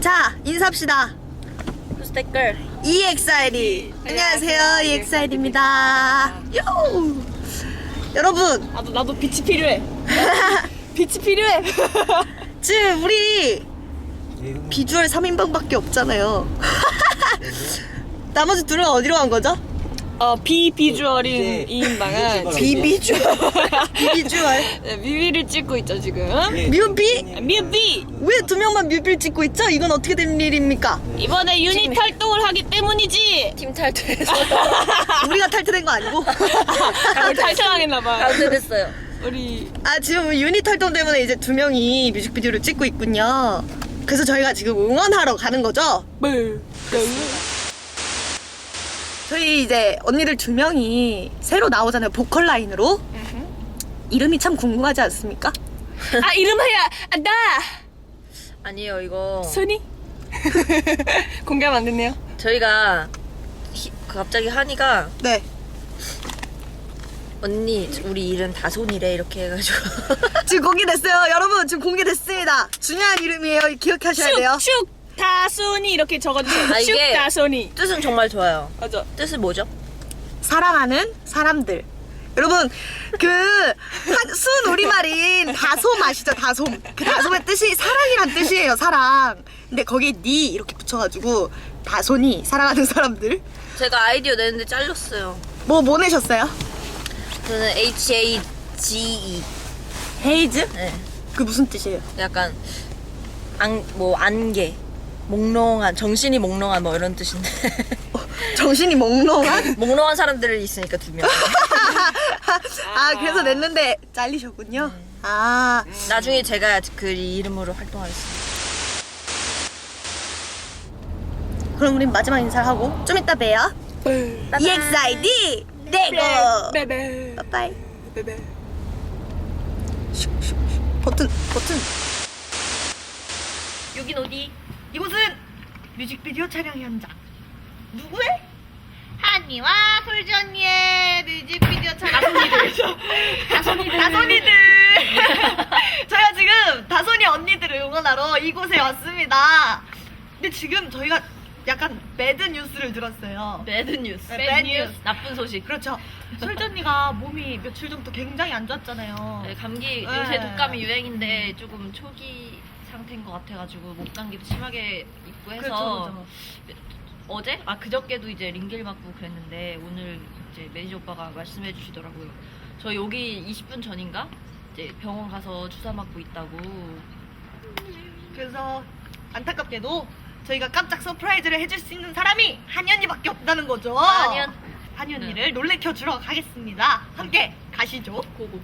자 인사합시다. Who's that girl? EXID. 안녕하세요 EXID입니다. 요. 여러분 나도 나도 빛이 필요해. 빛이 필요해. 지금 우리 비주얼 3인방밖에 없잖아요. 나머지 둘은 어디로 간 거죠? 어 비비주얼인 이제 이 인방은 비비주얼. 비비주얼. 네, 뮤비를 찍고 있죠 지금. 뮤비? 뮤비 왜 두 명만 뮤비를 찍고 있죠? 이건 어떻게 된 일입니까? 이번에 유닛 활동을 하기 때문이지. 팀 탈퇴해서 우리가 탈퇴된 거 아니고? 우리 탈퇴당했나봐. 탈퇴됐어요. 우리 아 지금 유닛 활동 때문에 이제 두 명이 뮤직비디오를 찍고 있군요. 그래서 저희가 지금 응원하러 가는 거죠. 뭐 저희 이제 언니들 두 명이 새로 나오잖아요 보컬 라인으로. 이름이 참 궁금하지 않습니까? 아 이름하야 아, 나 아니에요 이거 순이 공개하면 안 됐네요. 저희가 히- 그 갑자기 한이가 네. 언니 우리 이름 다손이래 이렇게 해가지고 지금 공개됐어요. 여러분 지금 공개됐습니다. 중요한 이름이에요. 기억하셔야 돼요. 슉슉 다순이 이렇게 적어주세요. 아, 이게- 슉 다순이 뜻은 정말 좋아요. 맞아. 뜻은 뭐죠? 사랑하는 사람들. 여러분 그 한- 순 우리말인 다솜 아시죠? 다솜. 그 다솜의 뜻이 사랑이란 뜻이에요. 사랑. 근데 거기에 니 이렇게 붙여가지고 다솜이 사랑하는 사람들. 제가 아이디어 내는데 잘렸어요. 뭐 뭐 내셨어요? 저는 H A G E. 헤이즈? 네. 그 무슨 뜻이에요? 약간 안 뭐 안개, 몽롱한 정신이 몽롱한 뭐 이런 뜻인데 정신이 몽롱한? 몽롱한 사람들이 있으니까 두 명. 아 그래서 냈는데 잘리셨군요. 아 나중에 제가 그 이름으로 활동하겠습니다. 그럼 우린 마지막 인사를 하고 좀 이따 봬요. EXID 네고 베베 빠빠이. 베베. 슉슉슉 버튼 버튼. 여긴 어디? 이곳은 뮤직비디오 촬영 현장. 누구의? 한이와 솔지 언니의 뮤직비디오 촬영 다솜이들 다솜이들 저희가 지금 다솜이 언니들을 응원하러 이곳에 왔습니다. 근데 지금 저희가 약간 매드 뉴스를 들었어요. 배드 뉴스. 네, 배드 뉴스. 나쁜 소식. 그렇죠. 언니가 몸이 며칠 전부터 굉장히 안 좋았잖아요. 네, 감기 네. 요새 독감이 유행인데 조금 초기 상태인 것 같아가지고 목 감기도 심하게 있고 해서 그렇죠, 어제 아 그저께도 이제 링겔 맞고 그랬는데 오늘 이제 매니저 오빠가 말씀해 주시더라고요. 저 여기 20분 전인가 이제 병원 가서 주사 맞고 있다고. 그래서 안타깝게도 저희가 깜짝 서프라이즈를 해줄 수 있는 사람이 한이 언니밖에 없다는 거죠. 한이언. 한이 언니를 놀래켜 주러 가겠습니다. 함께 가시죠. 고고.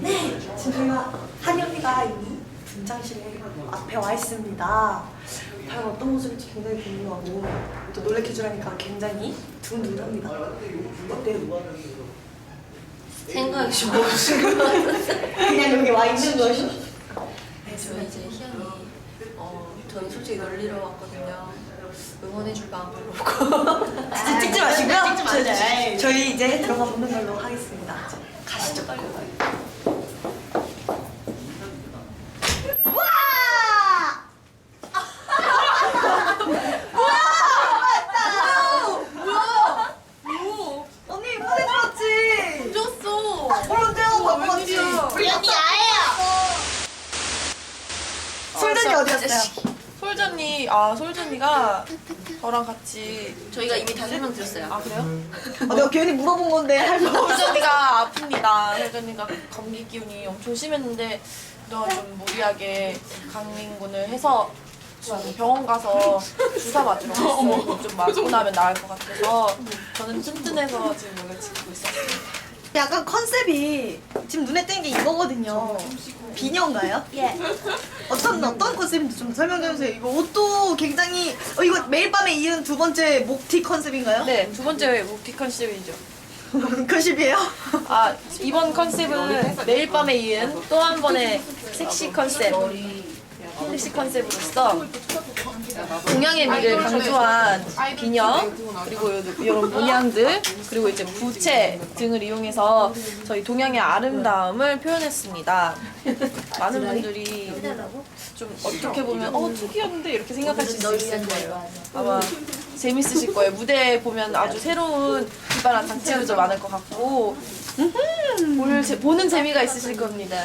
네, 지금 저희가 한이 언니가 이 분장실 앞에 와 있습니다. 과연 어떤 모습일지 굉장히 궁금하고 또 놀래켜 주라니까 굉장히 두근두근합니다. 어때요? 생각이 좀 없으신 것 같은데. 그냥 여기 와 있는 것이? 저희 이제 희연이 어 저희 솔직히 놀리러 왔거든요. 응원해줄 마음 별로 없고 진짜 찍지 마시고요. 찍지 마세요. 저희 이제 들어가 보는 걸로 하겠습니다. 가시죠. 우와! 언니 보내줬지. 줬어. 얼른 떼어 바꿔왔지. 우리 언니 아예요 술전이 어디 갔어요? 솔전이 아 솔전이가 저랑 같이 저희가 이미 다 설명드렸어요. 아 그래요? 아, 내가 괜히 물어본 건데 할말 없어. 솔전이가 아픕니다. 솔전이가 감기 기운이 엄청 심했는데 너가 좀 무리하게 강민군을 해서 병원 가서 주사 맞으러 갔어요. 좀 맞고 나면 나을 것 같아서 저는 튼튼해서 지금 여기 지키고 있었어요. 약간 컨셉이 지금 눈에 띄는 게 이거거든요. 비녀인가요? 예. 어떤 어떤 컨셉인지 좀 설명해 주세요. 이거 옷도 굉장히 어, 이거 매일 밤에 이은 두 번째 목티 컨셉인가요? 네, 두 번째 목티 컨셉이죠. 컨셉이에요? 아 이번 컨셉은 매일 밤에 이은 또 한 번의 섹시 컨셉 섹시 컨셉으로서 동양의 미를 강조한 비녀 그리고 요- 이런 문양들 그리고 이제 부채 등을 이용해서 저희 동양의 아름다움을 표현했습니다. 많은 분들이 좀 어떻게 보면 어 특이한데 이렇게 생각하실 수 있을 거예요. 아마 재밌으실 거예요. 무대에 보면 아주 새로운 기발한 장치들도 많을 것 같고 볼, 제- 보는 재미가 있으실 겁니다.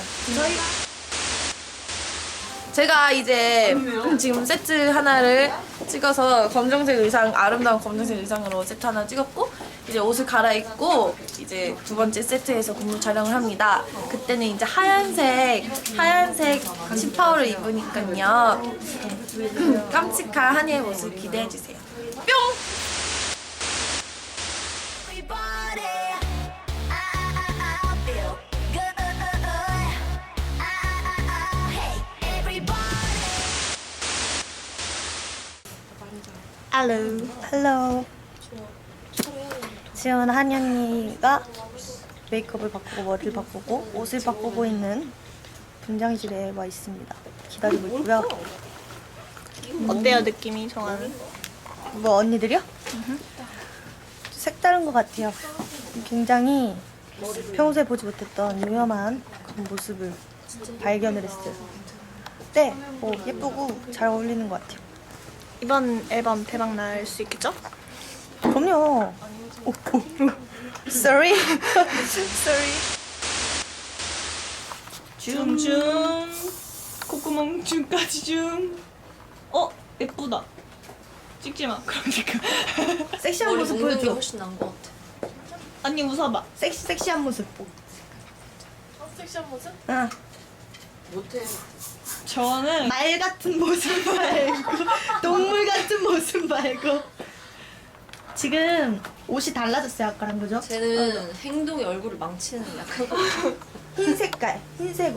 제가 이제 지금 세트 하나를 찍어서 검정색 의상 아름다운 검정색 의상으로 세트 하나 찍었고 이제 옷을 갈아입고 이제 두 번째 세트에서 공부 촬영을 합니다. 그때는 이제 하얀색 하얀색 치파오를 입으니까요 깜찍한 한이의 모습 기대해 주세요. 뿅! Hello. Hello. 지금 한이 언니가 메이크업을 바꾸고 머리를 바꾸고 옷을 바꾸고 있는 분장실에 와 있습니다. 기다리고 있고요. 어때요 느낌이 정한? 뭐 언니들이요? 색다른 것 같아요. 굉장히 평소에 보지 못했던 유념한 그런 모습을 발견을 했어요. 네, 뭐 예쁘고 잘 어울리는 것 같아요. 이번 앨범 대박 날 수 있겠죠? 그럼요. 오, 오, 오. Sorry. Sorry. 줌줌 콧구멍 줌까지 줌. 어 예쁘다. 찍지 마. 그러니까. 섹시한 모습 보여줘. 훨씬 나은 것 같아. 언니 웃어봐. 섹시 섹시한 모습. 섹시한 모습? 응. 저는 말 같은 모습 말고 동물 같은 모습 말고 지금 옷이 달라졌어요 아까랑 그죠? 쟤는 행동이 얼굴을 망치는 약간 흰 색깔 흰색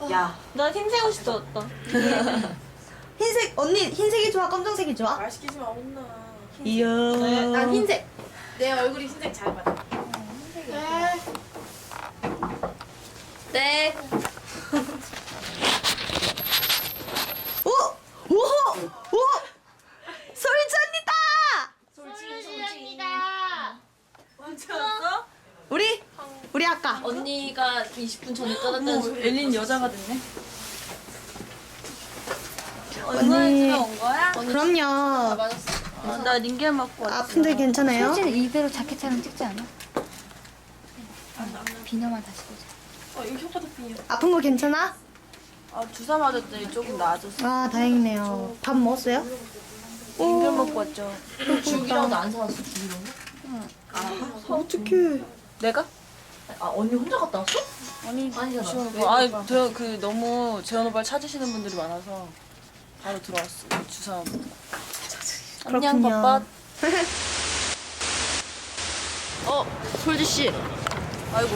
옷나 흰색 옷이 더 어떤? 흰색 언니 흰색이 좋아 검정색이 좋아? 말 시키지 마 혼나. 이야 난 흰색. 내 얼굴이 흰색 잘 맞아. 네 오! 오호! 오! 솔전이다! 우리 우리 아까 언니가 20분 전에 떠났다는 소리 엘린 여자가 됐네. 언니 온 거야? 그럼요 나 링겔 맞고 왔어. 아픈데 괜찮아요? 솔직히 이대로 자켓 촬영 찍지 않아? 비녀만 다시 보자. 어 이거 혓바닥 비녀. 아픈 거 괜찮아? 아 주사 맞았더니 조금 나아졌어. 아 다행이네요 밥 먹었어요? 링겔 먹고 왔죠. 죽이랑도 안 사왔어 죽이랑 어떡해 내가? 아 언니 혼자 갔다 왔어? 아니, 아니잖아 아, 저그 너무 재현 오빠를 찾으시는 분들이 많아서 바로 들어왔어. 주사. 안녕 그렇군요. 바빠. 어 솔지 씨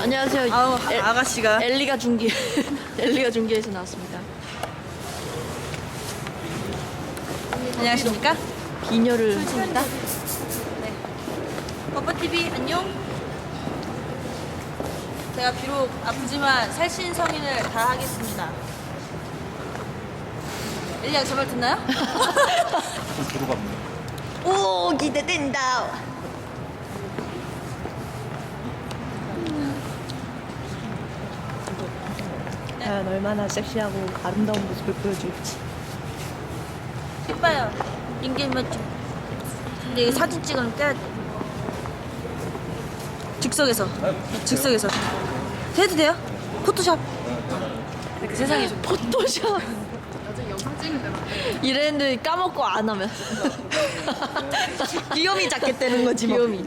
안녕하세요 아우 아가씨가 엘리가 중계 엘리가 중계에서 나왔습니다 안녕하십니까? 비녀를 버퍼 TV 안녕. 제가 비록 아프지만 살신 성인을 다 하겠습니다. 엘리야 제말 듣나요? 오 기대된다 과연 얼마나 섹시하고 아름다운 모습을 보여줄지 이봐요. 링겔 맞죠? 근데 이거 사진 찍으면 깨야 돼. 즉석에서. 즉석에서. 해도 돼요? 포토샵. 이렇게 세상에 좀 포토샵 이랬는데 까먹고 안 하면 귀요미 자켓 되는 거지 뭐 귀요미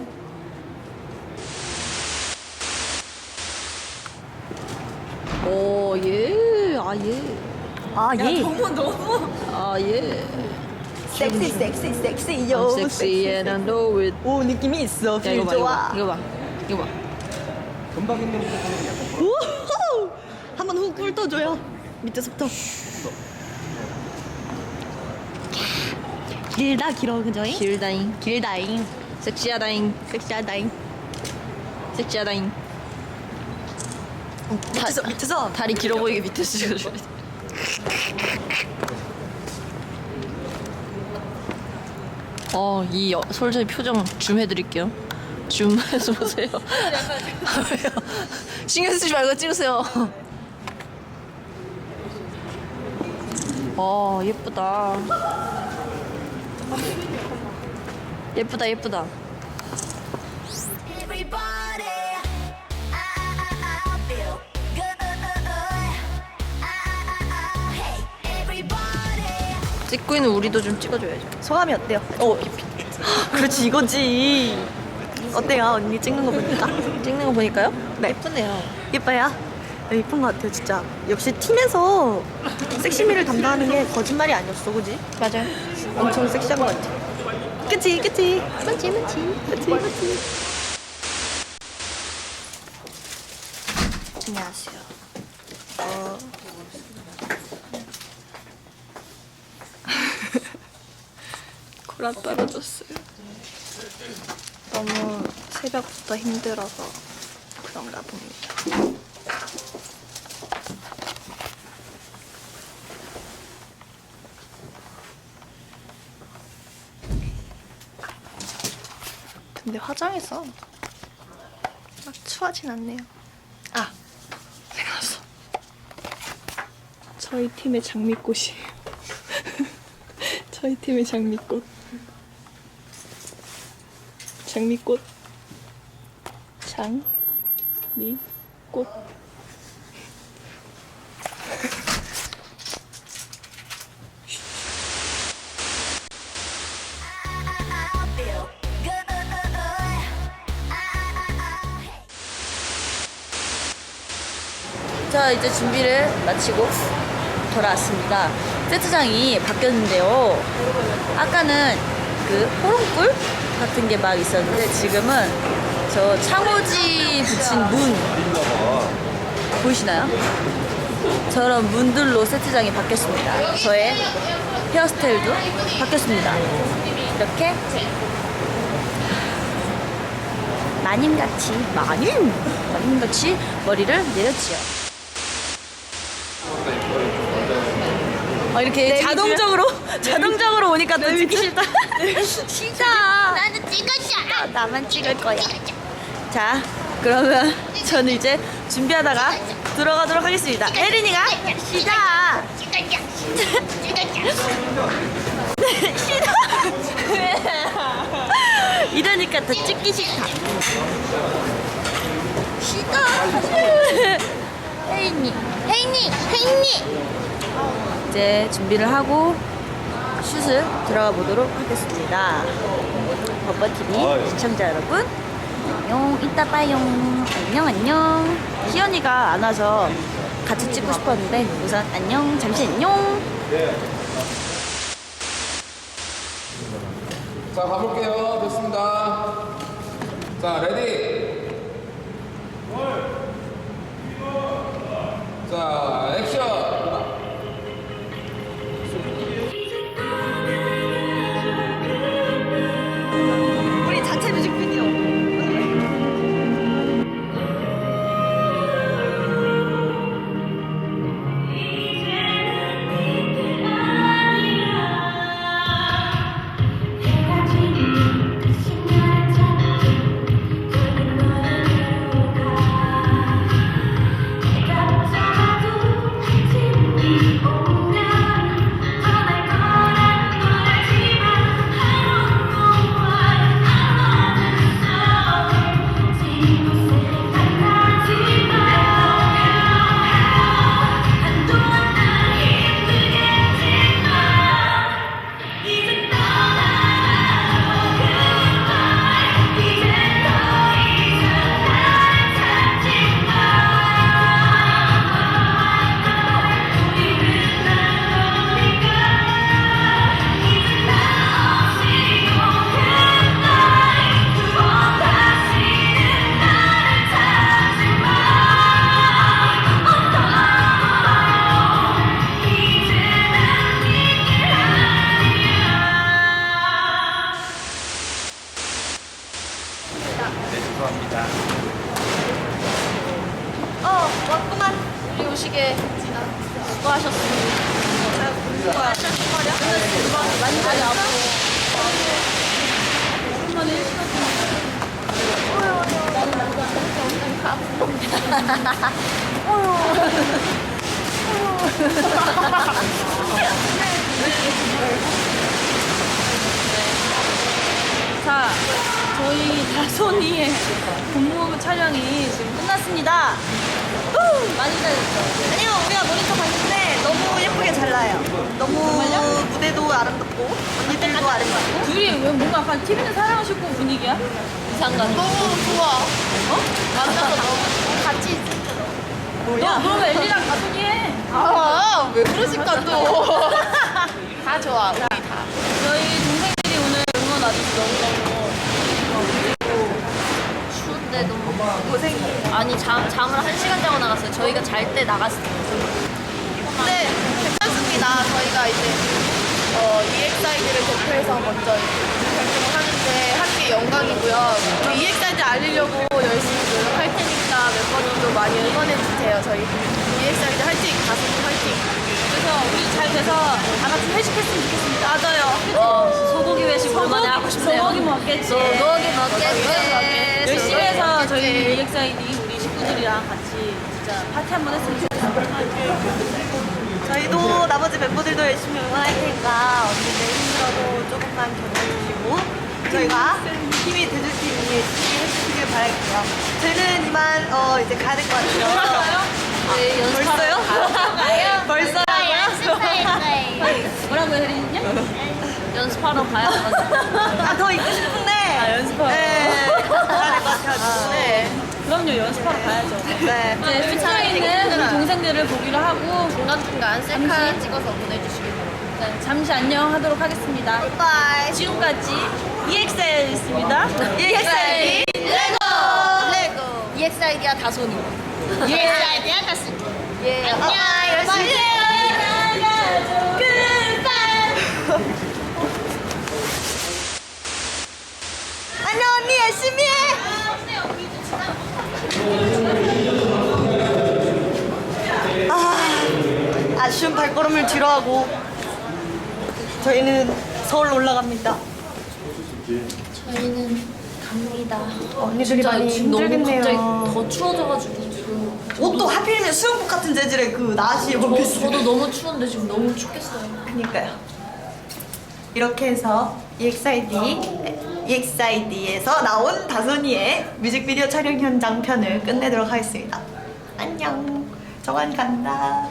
오예아예 아 예. 너무 너무. 아예 섹시 섹시 섹시요 know it 오 느낌이 있어 야 이거 봐 좋아 이거 봐 이거 봐 우후! 한번 훅 훑어줘요. 밑에서부터. 길다 길어 그죠잉? 길다잉. 길다잉. 섹시하다잉. 섹시하다잉. 섹시하다잉. 밑에서 밑에서 다리 길어 보이게 밑에서 찍어줘야 돼. 어, 이 솔저의 표정 줌 해드릴게요. 줌 해서 보세요. 왜요? 신경 쓰지 말고 찍으세요. 어, 예쁘다. 예쁘다, 예쁘다. Everybody, I, I, I feel good. I, I, hey, everybody. 찍고 있는 우리도 좀 찍어줘야죠. 소감이 어때요? 어, 그렇지 이거지. 어때요 언니 찍는 거 보니까? 찍는 거 보니까요? 네. 예쁘네요. 예뻐요? 네, 예쁜 것 같아요 진짜. 역시 팀에서 섹시미를 담당하는 게 거짓말이 아니었어, 그지? 맞아요. 엄청 섹시한 것 같아. 그치, 그치. 맞지, 맞지. 그치, 그치. 안녕하세요. 코라 떨어졌어요. 새벽부터 힘들어서 그런가 봅니다. 근데 화장해서 막 추하진 않네요. 아, 생각났어. 저희 팀의 장미꽃이에요. 저희 팀의 장미꽃. 장미꽃. I, I, hey. 자 이제 준비를 마치고 돌아왔습니다. 세트장이 바뀌었는데요. 아까는 그 호롱불 같은 게 막 있었는데 지금은 저 창호지 붙인 문 보이시나요? 저런 문들로 세트장이 바뀌었습니다. 저의 헤어스타일도 바뀌었습니다. 이렇게 마님같이 마님 마님같이 머리를 내렸지요. 어, 이렇게 자동적으로 자동적으로 오니까 또 찍기 싫다. 싫다. 나는 찍었잖아. 어, 나만 찍을 거야. 자, 그러면 저는 이제 준비하다가 들어가도록 하겠습니다. 혜린이가 시작. 싫어. 이러니까 더 찍기 싫다. 싫어. 혜인이. 혜인이, 혜인이. 이제 준비를 하고 슛을 들어가 보도록 하겠습니다. 버버TV 시청자 여러분, 안녕, 이따 봐요. 안녕, 안녕. 희연이가 안 와서 같이 찍고 싶었는데, 우선 안녕, 잠시 안녕. 자 가볼게요 됐습니다 자 레디 자 액션 공무원 촬영이 지금 끝났습니다. 후! 많이 기다렸죠? 아니요, 우리가 모니터 봤는데 너무 예쁘게 잘 나요. 너무 무대도 아름답고 언니들도 아름답고. 둘이 왜 뭔가 약간 TV는 사랑을 싣고 분위기야? 이상간. 너무 좋아. 어? 만나서 너무 같이 있을 너 그러면 엘리랑 다소니 해. 아, 왜 그러실까 또. 다 좋아, 우리 다. 저희 동생들이 오늘 응원 와줘서 너무너무 추운데 너무 고생 아니 잠, 잠을 한 시간 자고 나갔어요 저희가 잘 때 나갔어요 네, 괜찮습니다. 저희가 이제 어, EXID를 대표해서 먼저 활동을 하는데 함께 영광이고요. 저희 EXID 알리려고 열심히 멤버들도 많이 응원해 주세요. 저희 EXID 화이팅! 가수님 화이팅! 그래서 우리 잘 돼서 다 같이 회식했으면 좋겠습니다. 맞아요. 어, 소고기 회식 오랜만에 하고 싶네요. 소고기 먹겠지. 소고기 먹겠지. 열심히 해서 저희 EXID 우리 식구들이랑 같이 진짜 파티 한번 했으면 좋겠어요. 저희도 나머지 멤버들도 열심히 응원할 테니까 언니들 힘들어도 조금만 견뎌주시고 저희가 힘이 돼줄 수 있는 해주시길 바랄게요. 저희는 이만 어, 이제 가야 될것 같아요. 네, 연습하러 벌써요? 벌써요? 뭐라고 해드리냐? 연습하러 가야 아, 더 있고 싶은데. 아, 연습하러. 네. 가야 될것 같아요. 네. 그럼요 연습하러 가야죠 네. 이제 숙소에 있는 우리 동생들을 보기로 하고 중간중간 셀카 찍어서 보내주시길 바랍니다. 네, 잠시 안녕 하도록 하겠습니다 바이. 지금까지 EXL이었습니다 EXID. 레고! EXID와 다소니 예사이야 다시. 예. 안녕. 열심히 안녕 언니 열심히 해. 아, 아쉬운 발걸음을 뒤로 하고 저희는 서울로 올라갑니다. 저희는 갑니다. 언니들이 진짜 많이 지금 너무 갑자기 힘들겠네요. 더 추워져가지고 지금 옷도 하필이면 수영복 같은 재질의 그 나시 저, 원피스. 저도 너무 추운데 지금 너무 춥겠어요. 그니까요. 이렇게 해서 EXID, EXID에서 나온 다소니의 뮤직비디오 촬영 현장 편을 끝내도록 하겠습니다. 안녕. 정한 간다.